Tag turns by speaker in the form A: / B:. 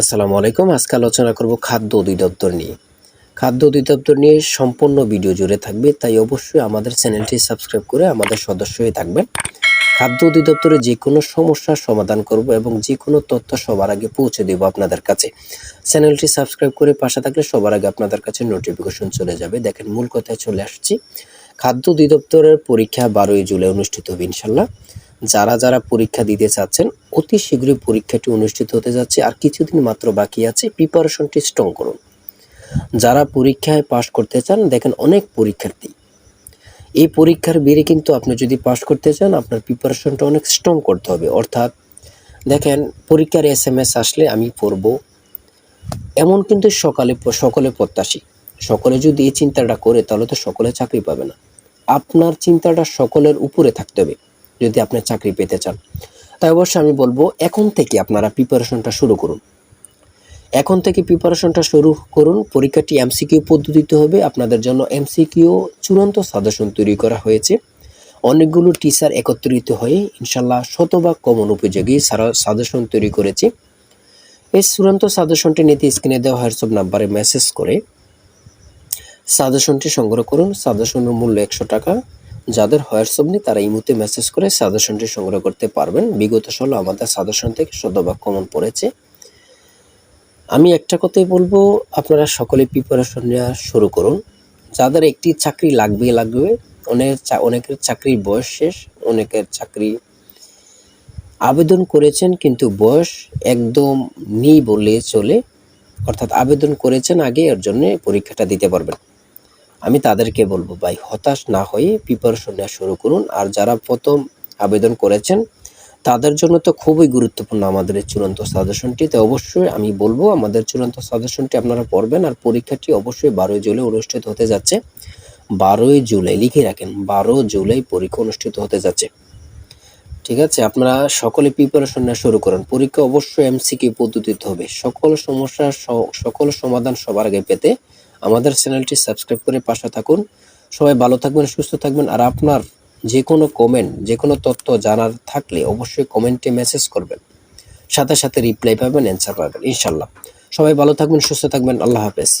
A: আসসালামু আলাইকুম। আজকে আলোচনা করব খাদ্য অধিদপ্তর নিয়ে। খাদ্য অধিদপ্তর নিয়ে সম্পূর্ণ ভিডিও জুড়ে থাকবে, তাই অবশ্যই আমাদের চ্যানেলটি সাবস্ক্রাইব করে আমাদের সদস্য হয়ে থাকবেন। খাদ্য অধিদপ্তরে যে কোনো সমস্যার সমাধান করব এবং যে কোনো তথ্য সবার আগে পৌঁছে দেব আপনাদের কাছে। চ্যানেলটি সাবস্ক্রাইব করে পাশে থাকলে সবার আগে আপনাদের কাছে নোটিফিকেশন চলে যাবে। দেখেন, মূল কথায় চলে আসছি। খাদ্য অধিদপ্তরের পরীক্ষা বারোই জুলাই অনুষ্ঠিত হবে ইনশাল্লাহ যারা যারা পরীক্ষা দিতে চাচ্ছেন অতি শীঘ্রই পরীক্ষাটি অনুষ্ঠিত হতে যাচ্ছে আর কিছুদিন মাত্র বাকি আছে প্রিপারেশনটি স্ট্রং করুন। যারা পরীক্ষায় পাশ করতে চান, দেখেন অনেক পরীক্ষার্থী। এই পরীক্ষার বেড়ে কিন্তু আপনি যদি পাশ করতে চান, আপনার প্রিপারেশনটা অনেক স্ট্রং করতে হবে। অর্থাৎ, দেখেন, পরীক্ষার এস এম এস আসলে আমি পড়ব। এমন কিন্তু সকালে, সকলে প্রত্যাশী। সকলে যদি এই চিন্তাটা করে, তাহলে তো সকলে চাকরি পাবে না। আপনার চিন্তাটা সকলের উপরে থাকতে হবে, যদি আপনি চাকরি পেতে চান। তাই অবশ্যই আমি বলব, এখন থেকে আপনারা প্রিপারেশনটা শুরু করুন। এখন থেকে প্রিপারেশনটা শুরু করুন, পরীক্ষাটি এমসিকিউ পদ্ধতিতে হবে, আপনাদের জন্য এমসিকিউ চূড়ান্ত সাজেশন তৈরি করা হয়েছে। অনেকগুলো টিচার একত্রিত হয়ে ইনশাল্লাহ শতভাগ কমন উপযোগী সারা সাজেশন তৈরি করেছে। এই চূড়ান্ত সাজেশনটি নিতে স্ক্রিনে দেওয়া হোয়াটসঅ্যাপ নাম্বারে মেসেজ করে। সাজেশনটি সংগ্রহ করুন সাজেশনের মূল্য একশো টাকা। যাদের হোয়াটসঅ্যাপ নেই তারা ইমুতে মেসেজ করে সাজেশনটি সংগ্রহ করতে পারবেন। বিগত সাল আমাদের সাজেশন থেকে শতভাগ কমন পড়েছে। আমি একটা কথাই বলব, আপনারা সকলে প্রিপারেশন নেওয়া শুরু করুন। যাদের একটি চাকরি লাগবে লাগবে, অনেক অনেকের চাকরির বয়স শেষ, অনেকের চাকরি আবেদন করেছেন, কিন্তু বয়স একদম নেই বললে চলে। অর্থাৎ আবেদন করেছেন আগে, এর জন্য পরীক্ষাটা দিতে পারবেন। আমি তাদেরকে বলব, ভাই, হতাশ না হয়ে প্রিপারেশন নেওয়া শুরু করুন। আর যারা প্রথম আবেদন করেছেন, তাদের জন্য তো খুবই গুরুত্বপূর্ণ আমাদের এই চূড়ান্ত সাজেশনটি তো অবশ্যই আমি বলব, আমাদের চূড়ান্ত সাজেশনটি আপনারা পড়বেন আর পরীক্ষাটি অবশ্যই বারোই জুলাই অনুষ্ঠিত হতে যাচ্ছে। বারোই জুলাই, লিখে রাখেন বারো জুলাই পরীক্ষা অনুষ্ঠিত হতে যাচ্ছে। ঠিক আছে, আপনারা সকলে প্রিপারেশন নেওয়া শুরু করেন। পরীক্ষা অবশ্যই এমসিকিউ পদ্ধতিতে হবে। সকল সমস্যার সকল সমাধান সবার আগে পেতে আমাদের চ্যানেলটি সাবস্ক্রাইব করে পাশে থাকুন। সবাই ভালো থাকবেন, সুস্থ থাকবেন। আর আপনার যে কোনো কমেন্ট যে কোনো তথ্য জানার থাকলে অবশ্যই কমেন্টে মেসেজ করবেন। সাথে সাথে রিপ্লাই পাবেন অ্যান্সার পাবেন ইনশাল্লাহ সবাই ভালো থাকবেন, সুস্থ থাকবেন। আল্লাহ হাফেজ।